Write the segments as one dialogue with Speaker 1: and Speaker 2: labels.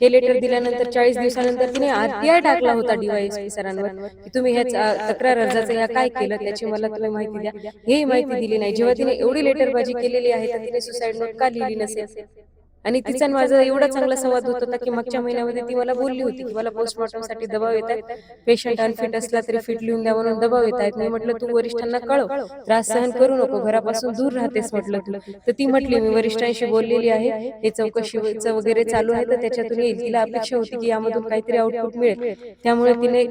Speaker 1: हे लेटर दिल्यानंतर चाळीस दिवसानंतर तिने आरटीआय टाकला होता डीवायएसपी सरांवर की तुम्ही ह्या तक्रार अर्जाचं ह्या काय केलं त्याची मला तुम्ही माहिती द्या. हे माहिती दिली नाही. जेव्हा तिने एवढी लेटरबाजी केलेली आहे तर तिने सुसाईड नोट का लिहिली नसेल? आणि तिचा माझा एवढा चांगला संवाद होत होता की मागच्या महिन्यामध्ये ती मला बोलली होती की मला पोस्टमॉर्टमसाठी दबाव येत आहेत पेशंट अनफिट असला तरी फिट लिहून द्या म्हणून दबाव येत आहेत मी म्हटलं तू वरिष्ठांना कळव. त्रास सहन करू नको. घरापासून दूर राहतेस म्हटलं तू. तर ती म्हटली मी वरिष्ठांशी बोललेली आहे. हे चौकशीचं वगैरे चालू आहे तर त्याच्यातून येईल. तिला अपेक्षा होती की यामधून काहीतरी आउटपुट मिळेल. त्यामुळे तिने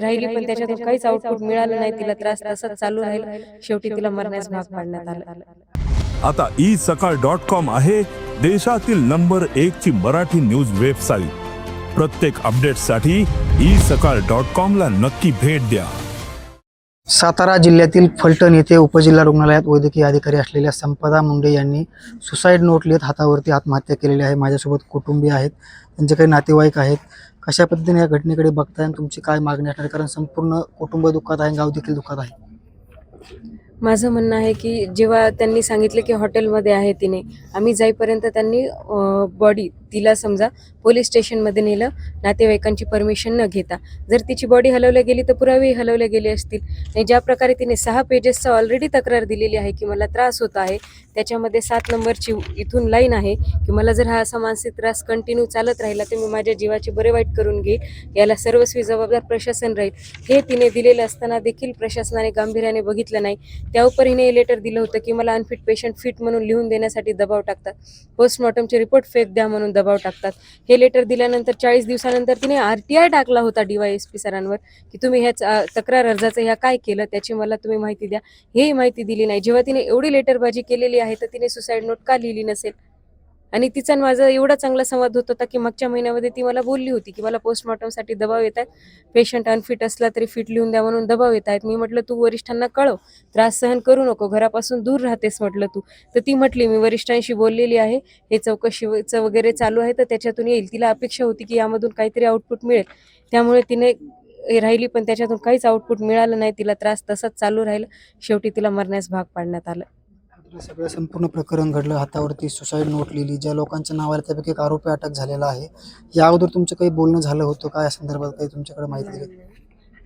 Speaker 1: राहिली पण त्याच्यातून काहीच आउटपुट मिळालं नाही तिला त्रास तसाच चालू राहील शेवटी तिला मरण्यास भाग पाडण्यात आलं
Speaker 2: आता ई सकाळ डॉट कॉम आहे देशातील नंबर एक ची मराठी न्यूज वेबसाईट. प्रत्येक अपडेटसाठी ई सकाळ डॉट कॉम ला नक्की भेट द्या.
Speaker 3: सातारा जिल्ह्यातील फलटण येथे उपजिल्हा रुग्णालयात वैद्यकीय अधिकारी असलेल्या संपदा मुंडे यांनी सुसाईड नोट लिहित हातावरती आत्महत्या केलेली आहे. माझ्यासोबत कुटुंबीय आहेत. त्यांचे काही नातेवाईक आहेत. कशा पद्धतीने या घटनेकडे बघताय आणि तुमची काय मागणी असणार? आहे? कारण संपूर्ण कुटुंब दुःखात आहे गाव देखील दुःखात आहे.
Speaker 1: माझं म्हणणं आहे की जेव्हा त्यांनी सांगितलं की हॉटेलमध्ये आहे तिने आम्ही जाईपर्यंत त्यांनी बॉडी तिला समजा पोलीस स्टेशनमध्ये नेलं नातेवाईकांची परमिशन न घेता. जर तिची बॉडी हलवल्या गेली तर पुरावेही हलवले गेले असतील. आणि ज्या प्रकारे तिने सहा पेजेसचा ऑलरेडी तक्रार दिलेली आहे की मला त्रास होत आहे त्याच्यामध्ये सात नंबरची इथून लाईन आहे की मला जर हा असा मानसिक त्रास कंटिन्यू चालत राहिला तर मी माझ्या जीवाचे बरे वाईट करून घेईल याला सर्वस्वी जबाबदार प्रशासन राहील. हे तिने दिलेलं असताना देखील प्रशासनाने गांभीर्याने बघितलं नाही. त्या उपर हिने हे लेटर दिलं होतं की मला अनफिट पेशंट फिट म्हणून लिहून देण्यासाठी दबाव टाकतात. पोस्टमॉर्टमचे रिपोर्ट फेक द्या म्हणून दबाव टाकतात. हे लेटर दिल्यानंतर चाळीस दिवसानंतर तिने आरटीआय टाकला होता डीवायएसपी सरांवर की तुम्ही ह्या तक्रार अर्जाचं ह्या काय केलं त्याची मला तुम्ही माहिती द्या. हेही माहिती दिली नाही. जेव्हा तिने एवढी लेटरबाजी केलेली आहे तर तिने सुसाईड नोट का लिहिली नसेल? आणि तिचा माझा एवढा चांगला संवाद होत होता की मागच्या महिन्यामध्ये ती मला बोलली होती की मला पोस्टमॉर्टमसाठी दबाव येत आहेत. पेशंट अनफिट असला तरी फिट लिहून द्या म्हणून दबाव येत आहेत. मी म्हटलं तू वरिष्ठांना कळव. त्रास सहन करू नको. घरापासून दूर राहतेस म्हटलं तू. तर ती म्हटली मी वरिष्ठांशी बोललेली आहे. हे चौकशीचं वगैरे चालू आहे तर त्याच्यातून येईल. तिला अपेक्षा होती की यामधून काहीतरी आउटपुट मिळेल. त्यामुळे तिने राहिली पण त्याच्यातून काहीच आउटपुट मिळालं नाही. तिला त्रास तसाच चालू राहिला. शेवटी तिला मरण्यास भाग पाडण्यात आलं.
Speaker 3: सगळं संपूर्ण प्रकरण घडलं हातावरती सुसाईड नोट लिहिली ज्या लोकांच्या नावाला त्यापैकी एक आरोपी अटक झालेला आहे. या अगोदर तुमचं काही बोलणं झालं होतं काय या संदर्भात काही तुमच्याकडे माहिती दिली?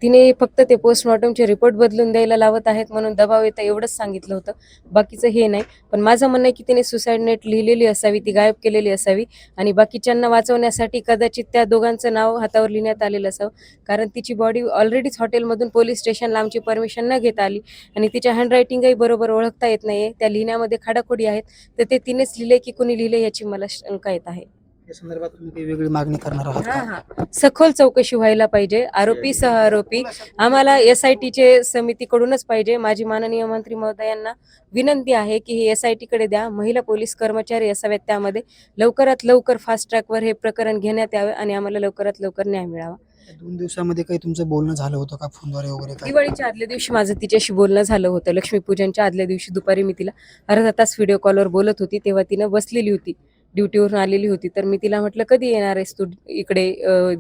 Speaker 1: तिने फक्त ते पोस्टमॉर्टमचे रिपोर्ट बदलून द्यायला लावत आहेत म्हणून दबाव येतं एवढंच सांगितलं होतं. बाकीचं हे नाही. पण माझं म्हणणं आहे की तिने सुसाईड नेट लिहिलेली असावी ती गायब केलेली असावी आणि बाकीच्यांना वाचवण्यासाठी कदाचित त्या दोघांचं नाव हातावर लिहिण्यात आलेलं असावं. कारण तिची बॉडी ऑलरेडीच हॉटेलमधून पोलीस स्टेशनला आमची परमिशन न घेता आली आणि तिच्या हँडरायटिंगही बरोबर ओळखता येत नाही त्या लिहिण्यामध्ये खाडाखोडी आहेत. तर ते तिनेच लिहिले की कुणी लिहिले याची मला शंका येत आहे.
Speaker 3: या संदर्भात तुम्ही काही वेगळी मागणी करणार आहात
Speaker 1: हा
Speaker 3: का?
Speaker 1: हा. सखोल चौकशी व्हायला पाहिजे. आरोपी सह आरोपी. आम्हाला एस आय टीचे समितीकडूनच पाहिजे. माझी माननीय मंत्री महोदयांना विनंती आहे की हे एस आय टीकडे द्या. महिला पोलीस कर्मचारी असावेत त्यामध्ये. लवकरात लवकर फास्ट ट्रॅकवर हे प्रकरण घेण्यात यावे आणि आम्हाला लवकरात लवकर न्याय मिळावा.
Speaker 3: दोन दिवसामध्ये काही तुमचं बोलणं झालं होतं का? फोनद्वारे वगैरे काय
Speaker 1: दिवाळीच्या आदल्या दिवशी माझं तिच्याशी बोलणं झालं होतं. लक्ष्मीपूजनच्या आदल्या दिवशी दुपारी मी तिला अर्धा तास व्हिडिओ कॉलवर बोलत होती. तेव्हा तिनं बसलेली होती. ड्युटीवरून आलेली होती. तर मी तिला म्हटलं कधी येणार आहेस तू इकडे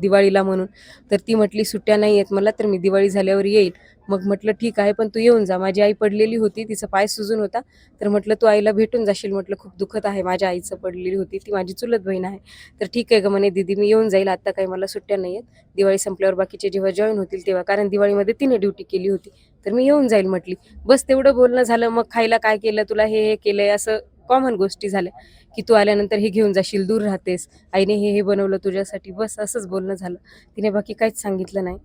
Speaker 1: दिवाळीला म्हणून? तर ती म्हटली सुट्ट्या नाही आहेत मला तर मी दिवाळी झाल्यावर येईल मग म्हटलं ठीक आहे पण तू येऊन जा. माझी आई पडलेली होती तिचा पाय सुजून होता. तर म्हटलं तू आईला भेटून जाशील. म्हटलं खूप दुखत आहे. माझ्या आईचं पडलेली होती. ती माझी चुलत बहीण आहे. तर ठीक आहे ग म्हणे दीदी मी येऊन जाईल. आता काही मला सुट्ट्या नाही आहेत. दिवाळी संपल्यावर बाकीचे जेव्हा जॉईन होतील तेव्हा. कारण दिवाळीमध्ये तिने ड्युटी केली होती. तर मी येऊन जाईल म्हटली. बस तेवढं बोलणं झालं. मग खायला काय केलं? तुला हे हे केलंय असं कॉमन गोष्टी झाल्या. की तू आल्यानंतर हे घेऊन जाशील दूर राहतेस. आईने हे हे बनवलं तुझ्यासाठी बस असंच बोलणं झालं. तिने बाकी काहीच सांगितलं नाही.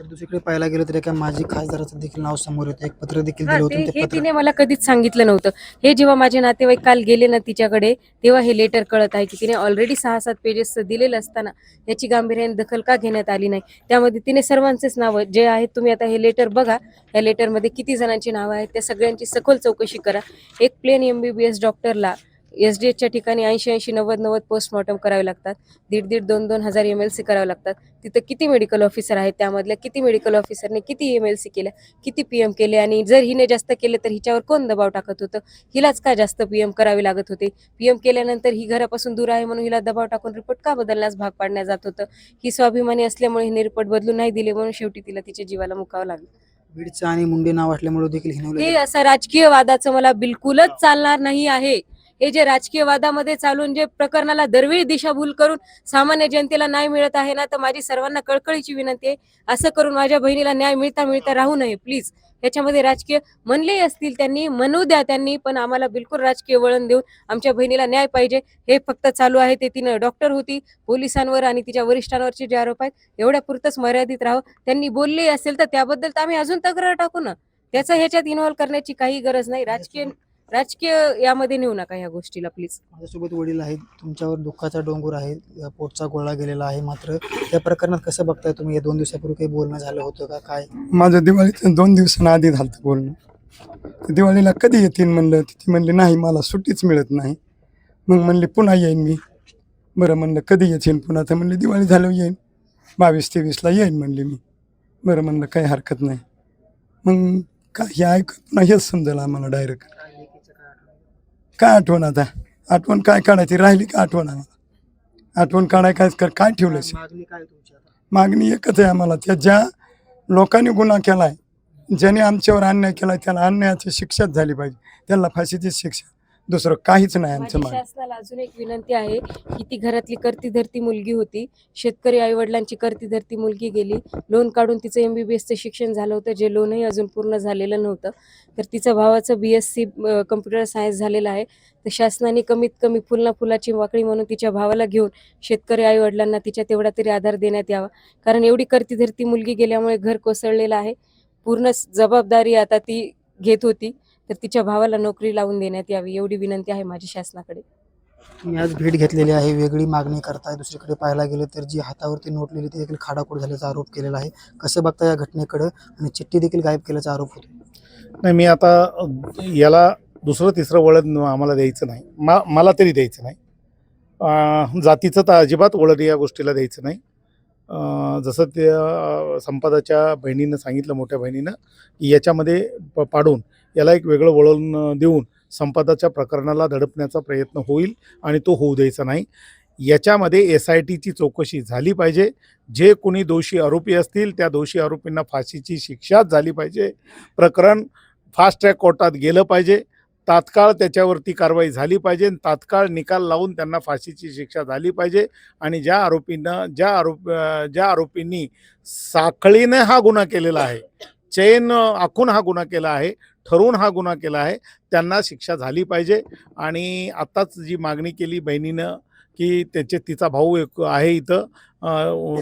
Speaker 3: तर दुसरीकडे पाहायला गेलं तर एका माजी खासदाराचं देखील नाव समोर येतं. एक पत्र देखील
Speaker 1: हा,
Speaker 3: दिलं
Speaker 1: ते-
Speaker 3: होतं ते
Speaker 1: हे
Speaker 3: पत्र
Speaker 1: तिने मला कधीच सांगितलं नव्हतं. हे जेव्हा माझे नातेवाईक काल गेले ना तिच्याकडे तेव्हा हे लेटर कळत आहे की तिने ऑलरेडी सहा सात पेजेस दिलेलं असताना याची गांभीर्याने दखल का घेण्यात आली नाही? त्यामध्ये तिने सर्वांचेच नावं जे आहेत तुम्ही आता हे लेटर बघा. या लेटरमध्ये किती जणांची नावं आहेत? त्या सगळ्यांची सखोल चौकशी करा. एक plain M B B S डॉक्टरला एस डी एचच्या ठिकाणी ऐंशी ऐंशी नव्वद नव्वद पोस्टमॉर्टम करावे लागतात. दीड दीड दोन दोन हजार एम एल सी करावे लागतात. तिथं किती मेडिकल ऑफिसर आहेत? त्यामधल्या किती मेडिकल ऑफिसरने किती एम एल सी केल्या किती पी एम केले? आणि जर हिने जास्त केले तर हिच्यावर कोण दबाव टाकत होतं? हिलाच का जास्त पी एम करावे लागत होते? पी एम केल्यानंतर ही घरापासून दूर आहे म्हणून हिला दबाव टाकून रिपोर्ट का बदलण्यास भाग पाडण्यात जात होतं? ही स्वाभिमानी असल्यामुळे हिने रिपोर्ट बदलून नाही दिले म्हणून शेवटी तिला तिच्या जीवाला मुकावं लागलं.
Speaker 3: बीडचं आणि मुंडे नाव असल्यामुळे देखील
Speaker 1: हे असं राजकीय वादाचं मला बिलकुलच चालणार नाही आहे. हे जे राजकीय वादामध्ये चालून जे प्रकरणाला दरवेळी दिशाभूल करून सामान्य जनतेला न्याय मिळत आहे ना तर माझी सर्वांना कळकळीची विनंती आहे. असं करून माझ्या बहिणीला न्याय मिळता मिळता राहू नये प्लीज याच्यामध्ये राजकीय म्हणले असतील त्यांनी म्हणू द्या त्यांनी पण आम्हाला बिलकुल राजकीय वळण देऊन आमच्या बहिणीला न्याय पाहिजे. हे फक्त चालू आहे ते तिनं डॉक्टर होती पोलिसांवर आणि तिच्या वरिष्ठांवरचे जे आरोप आहेत एवढ्या पुरतच मर्यादित राहो. त्यांनी बोलले असेल तर त्याबद्दल तर आम्ही अजून तक्रार टाकू ना. त्याचं ह्याच्यात इन्व्हॉल्व करण्याची काही गरज नाही. राजकीय राजकीय यामध्ये नेऊ नका ह्या गोष्टीला प्लीज
Speaker 3: माझ्यासोबत वडील आहेत तुमच्यावर दुःखाचा डोंगर आहे या पोटचा गोळा गेलेला आहे मात्र या प्रकरणात कसं बघताय तुम्ही? या दोन दिवसापूर्वी काही बोलणं झालं होतं का? काय?
Speaker 4: माझं दिवाळीचं दोन दिवसांना आधी झालं होतं बोलणं. दिवाळीला कधी येतील म्हणलं? ती म्हणली नाही मला सुट्टीच मिळत नाही. मग म्हणले पुन्हा येईन मी. बरं म्हणलं कधी येशील पुन्हा? तर म्हणले दिवाळी झाल्यावर येईन. बावीस तेवीसला येईन म्हणले मी. बरं म्हणलं काही हरकत नाही. मग का हे ऐक पुन्हा हेच समजेल आम्हाला डायरेक्ट काय आठवण आता? आठवण काय काढायची? राहिली का आठवण आम्हाला? आठवण काढाय काय कर काय ठेवलं
Speaker 3: मागणी काय तुमची आता?
Speaker 4: मागणी एकच आहे आम्हाला. त्या ज्या लोकांनी गुन्हा केलाय ज्याने आमच्यावर अन्याय केलाय त्याला अन्यायाची शिक्षाच झाली पाहिजे. त्याला फाशीची शिक्षा. दुसरं काहीच नाही आमचं
Speaker 1: माझी शासनाला अजून एक विनंती आहे की ती घरातली करती धरती मुलगी होती. शेतकरी आई वडिलांची करती धरती मुलगी गेली. लोन काढून तिचं एमबीबीएसचं शिक्षण झालं होतं. जे लोनही अजून पूर्ण झालेलं नव्हतं. तर तिचं भावाचं B S C computer science झालेलं आहे. तर शासनाने कमीत कमी फुलना फुलाची वाकडी म्हणून तिच्या भावाला घेऊन शेतकरी आई वडिलांना तिच्या तेवढा तरी आधार देण्यात यावा. कारण एवढी करती धरती मुलगी गेल्यामुळे घर कोसळलेलं आहे. पूर्ण जबाबदारी आता ती घेत होती. तर तिच्या भावाला नोकरी लावून देण्यात यावी एवढी विनंती आहे माझी शासनाकडे.
Speaker 3: तुम्ही आज भेट घेतलेली आहे वेगळी मागणी करताय दुसरीकडे पाहायला गेलं तर जी हातावरती नोट लिहिली ती देखील खाडाखोड झाल्याचा आरोप केलेला आहे. कसं बघता या घटनेकडं? आणि चिठ्ठी देखील गायब केल्याचा आरोप होतो
Speaker 5: नाही मी आता याला दुसरं तिसरं वळण आम्हाला द्यायचं नाही. मा मला तरी द्यायचं नाही. जातीचं तर अजिबात वळण या गोष्टीला द्यायचं नाही. जसं त्या संपादाच्या बहिणीनं सांगितलं मोठ्या बहिणीनं की याच्यामध्ये प पाडून याला एक वेगळं वळण देऊन संपादाच्या प्रकरणाला धडपण्याचा प्रयत्न होईल आणि तो होऊ द्यायचा नाही. याच्यामध्ये एस आय टीची चौकशी झाली पाहिजे. जे कोणी दोषी आरोपी असतील त्या दोषी आरोपींना फाशीची शिक्षाच झाली पाहिजे. प्रकरण फास्ट ट्रॅक कोर्टात गेलं पाहिजे. तात्काळ त्याच्यावरती कारवाई झाली पाहिजे. आणि तात्काळ निकाल लावून त्यांना फाशीची शिक्षा झाली पाहिजे. आणि ज्या आरोपींना ज्या आरोप ज्या आरोपींनी साखळीने हा गुन्हा केलेला आहे चैन आखून हा गुन्हा केला आहे ठरवून हा गुन्हा केला आहे. त्यांना शिक्षा झाली पाहिजे. आणि आत्ताच जी मागणी केली बहिणीनं की त्याचे तिचा भाऊ एक आहे इथं.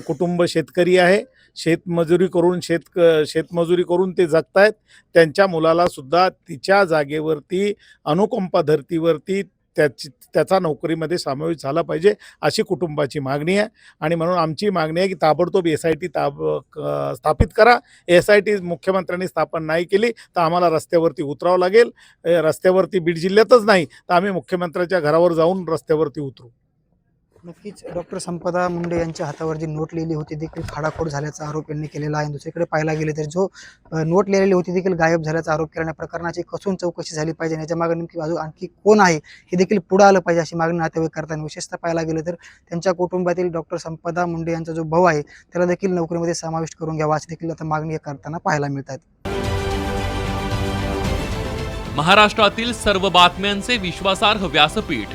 Speaker 5: कुटुंब शेतकरी आहे. शेतमजुरी करून शेत शेतमजुरी करून ते जगतायत. त्यांच्या मुलाला सुद्धा तिच्या जागेवरती अनुकंपा धर्तीवरती त्याची त्याचा नोकरीमध्ये समावेश झाला पाहिजे अशी कुटुंबाची मागणी आहे. आणि म्हणून आमची मागणी आहे की ताबडतोब एस आय टी ताब क- स्थापित करा. एस आय टी मुख्यमंत्र्यांनी स्थापन नाही केली तर आम्हाला रस्त्यावरती उतरावं लागेल. रस्त्यावरती बीड जिल्ह्यातच नाही तर आम्ही मुख्यमंत्र्याच्या घरावर जाऊन रस्त्यावरती उतरू.
Speaker 3: नक्कीच डॉक्टर संपदा मुंडे यांच्या हातावर जी नोट लिहिली होती देखील. खाडाखोड झाल्याचा आरोप यांनी केलेला आहे. दुसरीकडे पाहायला गेले तर जो नोट लिहिलेली होती देखील गायब झाल्याचा आरोप केल्याने प्रकरणाची कसून चौकशी झाली पाहिजे आणि याच्या मागे नेमकी बाजू आणखी कोण आहे हे देखील पुढे आलं पाहिजे अशी मागणी नातेवाईक करताना. विशेषतः पाहायला गेलं तर त्यांच्या कुटुंबातील डॉक्टर संपदा मुंडे यांचा जो भाऊ आहे त्याला देखील नोकरीमध्ये समाविष्ट करून घ्यावा अशी देखील आता मागणी करताना पाहायला मिळत आहेत.
Speaker 6: महाराष्ट्रातील सर्व बातम्यांचे विश्वासार्ह व्यासपीठ